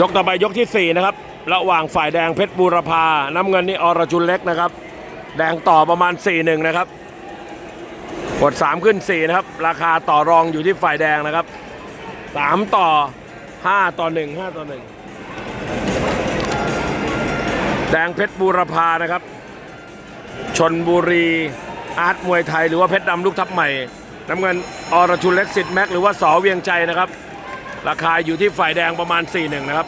ยกต่อไปยกที่ 4 นะครับ ระหว่างฝ่ายแดงเพชรบูรพา น้ำเงินนี่อรชุนเล็กนะครับ แดงต่อประมาณ 4-1 นะครับกด3ขึ้น 4 นะครับ ราคาต่อรองอยู่ที่ฝ่ายแดงนะครับ 3 ต่อ 5 ต่อ 1 5 ต่อ 1 แดงเพชรบูรพานะครับ ชนบุรีอาร์ตมวยไทย หรือว่าเพชรดำลูกทัพใหม่ น้ำเงินอรชุนเล็กสิทธิ์แม็กหรือว่าสอเวียงใจนะครับ ราคาอยู่ที่ฝ่ายแดงประมาณ 4-1 นะครับ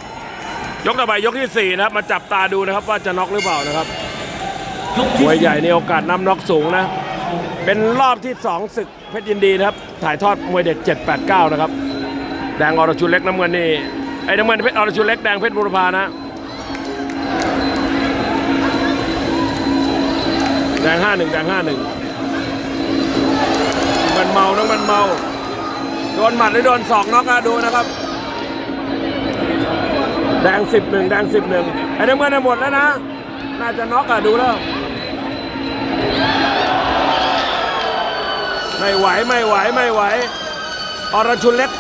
ยกต่อไปยกที่ 4 นะครับ มาจับตาดูนะครับว่าจะน็อกหรือเปล่านะครับมวยใหญ่ในโอกาสนำน็อกสูงนะ เป็นรอบที่ 2 ศึกเพชรยินดีนะครับ ถ่ายทอดมวยเด็ด 789 นะครับ แดงอรชุนเล็กน้ำเงินนี่ไอ้น้ำเงินเพชรอรชุนเล็กแดงเพชรบุรพานะแดง 5-1 แดง 5-1มันเมาน้ำมันเมา โดนหมัดหรือโดนศอกน็อกอะดูนะครับ แดงสิบหนึ่งแดงสิบหนึ่งไอ้น้ำเงินหมดแล้วนะ น่าจะน็อกอะดูแล้วไม่ไหวไม่ไหวไม่ไหวอรชุนเล็ก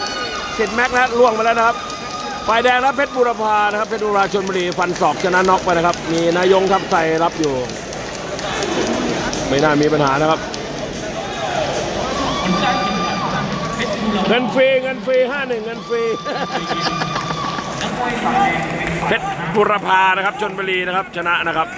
สิทธิ์แม็กซ์และล่วงไปแล้วนะครับฝ่ายแดงรับเพชรบุรพานะครับเพชรบุราชนบุรีฟันศอกชนะน็อกไปนะครับ มีนายงทัพไทยรับอยู่ ไม่น่ามีปัญหานะครับ เงินฟรีเงินฟรีห้าหนึ่งเงินฟรีเพชรบุรพานะครับชนบุรีนะครับชนะนะครับ